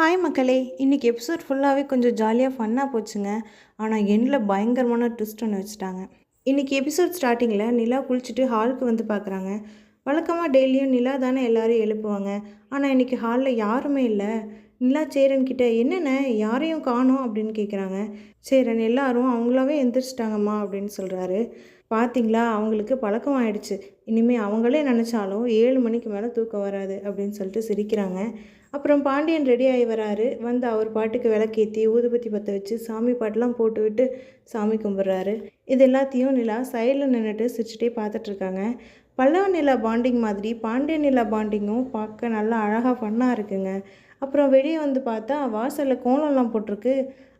Hi மக்களே. இன்றைக்கி episode ஃபுல்லாகவே கொஞ்சம் ஜாலியாக ஃபன்னாக போச்சுங்க. ஆனால் எண்டில் பயங்கரமான ட்விஸ்ட் ஒன்று வச்சுட்டாங்க. இன்றைக்கி எபிசோட் ஸ்டார்டிங்கில் நிலா குளிச்சுட்டு ஹாலுக்கு வந்து பார்க்குறாங்க வழக்கமாக டெய்லியும் நிலா தானே எல்லாரையும் எழுப்புவாங்க. ஆனால் இன்றைக்கி ஹாலில் யாருமே இல்லை. நிலா சேரன் கிட்ட என்னென்ன? யாரையும் காணும் அப்படின்னு கேட்குறாங்க சேரன் எல்லாரும் அவங்களாவே எந்திரிச்சிட்டாங்கம்மா அப்படின்னு சொல்கிறாரு பார்த்தீங்களா அவங்களுக்கு பழக்கம் ஆயிடுச்சு. இனிமேல் அவங்களே நினச்சாலும் ஏழு மணிக்கு மேலே தூக்கம் வராது அப்படின்னு சொல்லிட்டு சிரிக்கிறாங்க. அப்புறம் பாண்டியன் ரெடி ஆகி வராரு. வந்து அவர் பாட்டுக்கு விளக்கேற்றி ஊதுபத்தி பற்ற வச்சு சாமி பாட்டெலாம் போட்டு விட்டு சாமி கும்பிட்றாரு. இது எல்லாத்தையும் நிலா சைடில் நின்றுட்டு சிரிச்சுட்டே பார்த்துட்ருக்காங்க பல்லவ நிலா பாண்டிங் மாதிரி பாண்டிய நிலா பாண்டிங்கும் பார்க்க நல்லா அழகாக ஃபன்னாக இருக்குங்க. அப்புறம் வெளியே வந்து பார்த்தா வாசலில் கோலம்லாம் போட்டிருக்கு.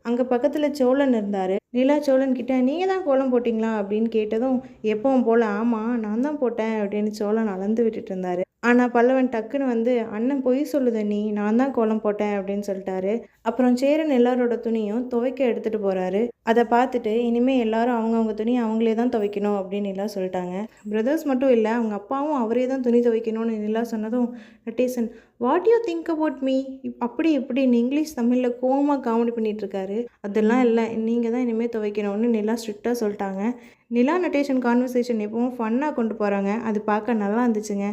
அங்கே பக்கத்தில் சோழன் இருந்தார். நிலா சோழன் கிட்ட நீங்கள் தான் கோலம் போட்டிங்களா? அப்படின்னு கேட்டதும் எப்பவும் போல். ஆமாம் நான் தான் போட்டேன் அப்படின்னு சோழன் அளந்து விட்டுட்டு இருந்தார். ஆனால் பல்லவன் டக்குன்னு வந்து அண்ணன் பொய் சொல்லுத நீ நான் தான் கோலம் போட்டேன் அப்படின்னு சொல்லிட்டாரு. அப்புறம் சேரன் எல்லாரோட துணியும் துவைக்க எடுத்துகிட்டு போகிறாரு அதை பார்த்துட்டு இனிமேல் எல்லாரும் அவங்கவுங்க துணி அவங்களே தான் துவைக்கணும் அப்படின்னு எல்லாம் சொல்லிட்டாங்க. பிரதர்ஸ் மட்டும் இல்லை அவங்க அப்பாவும் அவரே தான் துணி துவைக்கணும்னு எல்லாம் சொன்னதும் Natesan what you think about me அப்படி இப்படின்னு இங்கிலீஷ் தமிழில் கோவமாக காமெடி பண்ணிகிட்ருக்காரு அதெல்லாம் இல்லை நீங்கள் தான் இனிமேல் துவைக்கணும்னு நிலா ஸ்ட்ரிக்டாக சொல்லிட்டாங்க. நிலா நட்டேஷன் கான்வர்சேஷன் எப்பவும் ஃபன்னாக கொண்டு போகிறாங்க அது பார்க்க நல்லா இருந்துச்சுங்க.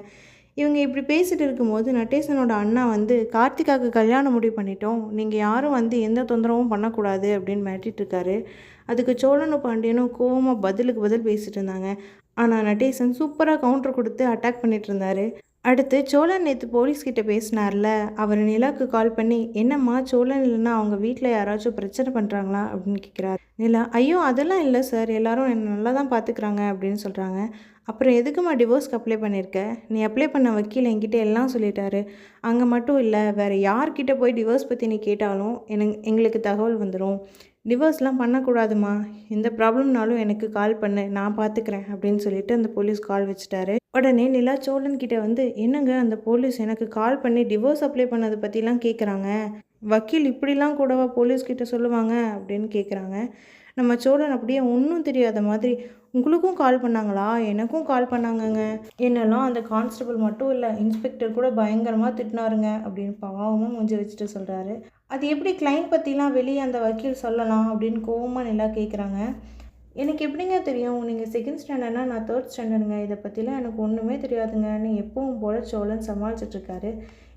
இவங்க இப்படி பேசிகிட்டு இருக்கும்போது நட்டேசனோட அண்ணா வந்து கார்த்திகாவுக்கு கல்யாணம் முடிவு பண்ணிட்டோம். நீங்கள் யாரும் வந்து எந்த தொந்தரவும் பண்ணக்கூடாது அப்படின்னு மிரட்டிட்டு இருக்காரு. அதுக்கு சோழனும் பாண்டியனும் கோவமாக பதிலுக்கு பதில் பேசிகிட்டு இருந்தாங்க. ஆனால் நட்டேசன் சூப்பராக கவுண்டர் கொடுத்து அட்டாக் பண்ணிட்டு இருந்தாரு. அடுத்து சோழன் நேற்று போலீஸ்கிட்ட பேசினார்ல அவர் நிலாவுக்கு கால் பண்ணி என்னம்மா சோழன் இல்லைன்னா அவங்க வீட்டில் யாராச்சும் பிரச்சனை பண்ணுறாங்களா அப்படின்னு கேட்குறாரு நிலா ஐயோ அதெல்லாம் இல்லை சார் எல்லாரும் என்னை நல்லா தான் பார்த்துக்குறாங்க அப்படின்னு சொல்கிறாங்க அப்புறம் எதுக்குமா டிவோர்ஸ்க்கு அப்ளை பண்ணியிருக்க நீ அப்ளை பண்ண வக்கீல் என்கிட்ட எல்லாம் சொல்லிட்டாரு. அங்கே மட்டும் இல்லை வேறு யார்கிட்ட போய் டிவோர்ஸ் பற்றி நீ கேட்டாலும் எனக்கு எங்களுக்கு தகவல் வந்துடும் டிவோர்ஸ்லாம் பண்ணக்கூடாதுமா எந்த ப்ராப்ளம்னாலும் எனக்கு கால் பண்ணு நான் பார்த்துக்கிறேன் அப்படின்னு சொல்லிட்டு அந்த போலீஸ் கால் வச்சுட்டாரு. உடனே நிலா சோழன் கிட்ட வந்து என்னங்க அந்த போலீஸ் எனக்கு கால் பண்ணி டிவோர்ஸ் அப்ளை பண்ணதை பற்றிலாம் கேட்குறாங்க வக்கீல் இப்படிலாம் கூடவா போலீஸ்கிட்ட சொல்லுவாங்க அப்படின்னு கேட்குறாங்க நம்ம சோழன் அப்படியே ஒன்றும் தெரியாத மாதிரி உங்களுக்கும் கால் பண்ணாங்களா? எனக்கும் கால் பண்ணாங்கங்க. என்னெல்லாம் அந்த கான்ஸ்டபிள் மட்டும் இல்லை இன்ஸ்பெக்டர் கூட பயங்கரமாக திட்டினாருங்க அப்படின்னு பாவமாக முடிஞ்சு வச்சுட்டு சொல்கிறாரு அது எப்படி கிளைண்ட் பற்றிலாம் வெளியே அந்த வக்கீல் சொல்லலாம் அப்படின்னு கோவமாக நல்லா கேட்குறாங்க எனக்கு எப்படிங்க தெரியும்? நீங்கள் செகண்ட் ஸ்டாண்டர்ட்னா நான் தேர்ட் ஸ்டாண்டர்டுங்க இதை பற்றிலாம் எனக்கு ஒன்றுமே தெரியாதுங்கன்னு எப்பவும் போல சோழன் சமாளிச்சிட்ருக்காரு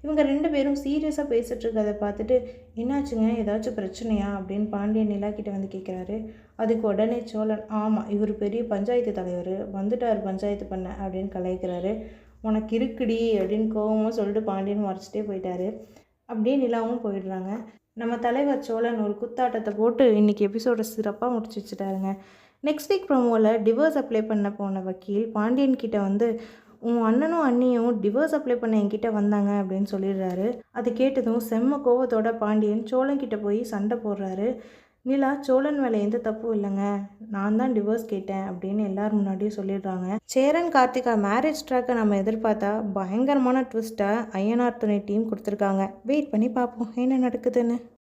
இவங்க ரெண்டு பேரும் சீரியஸாக பேசிகிட்ருக்கதை பார்த்துட்டு என்னாச்சுங்க? ஏதாச்சும் பிரச்சனையா? அப்படின்னு பாண்டியன் நிலா கிட்ட வந்து கேட்குறாரு அதுக்கு உடனே சோழன் ஆமாம் இவர் பெரிய பஞ்சாயத்து தலைவர். வந்துட்டார் பஞ்சாயத்து பண்ண அப்படின்னு கலாய்க்கிறாரு. உனக்கு இருக்குடி அப்படின்னு கோவமாக சொல்லிட்டு பாண்டியன் மறைச்சிட்டே போயிட்டாரு. அப்படியே நிலாவும் போயிடுறாங்க. நம்ம தலைவர் சோழன் ஒரு குத்தாட்டத்தை போட்டு இன்றைக்கி எபிசோட சிறப்பாக முடிச்சு வச்சுட்டாருங்க. நெக்ஸ்ட் வீக் ப்ரோமோவில் டிவோர்ஸ் அப்ளை பண்ண போன வக்கீல் பாண்டியன் கிட்ட வந்து உன் அண்ணனும் அண்ணியும் டிவோர்ஸ் அப்ளை பண்ண என்கிட்ட வந்தாங்க அப்படின்னு சொல்லிடுறாரு. அது கேட்டதும் செம்ம கோவத்தோட பாண்டியன் சோழன் கிட்ட போய் சண்டை போடுறாரு. நிலா சோழன் மேலே எந்த தப்பும் இல்லைங்க. நான் தான் டிவோர்ஸ் கேட்டேன் அப்படின்னு எல்லார் முன்னாடியும் சொல்லிடுறாங்க. சேரன் கார்த்திகா மேரேஜ் ட்ராக்கை நம்ம எதிர்பார்த்தா பயங்கரமான ட்விஸ்ட்டை ஐயனார் துணை டீம் கொடுத்துருக்காங்க. வெயிட் பண்ணி பார்ப்போம் என்ன நடக்குதுன்னு.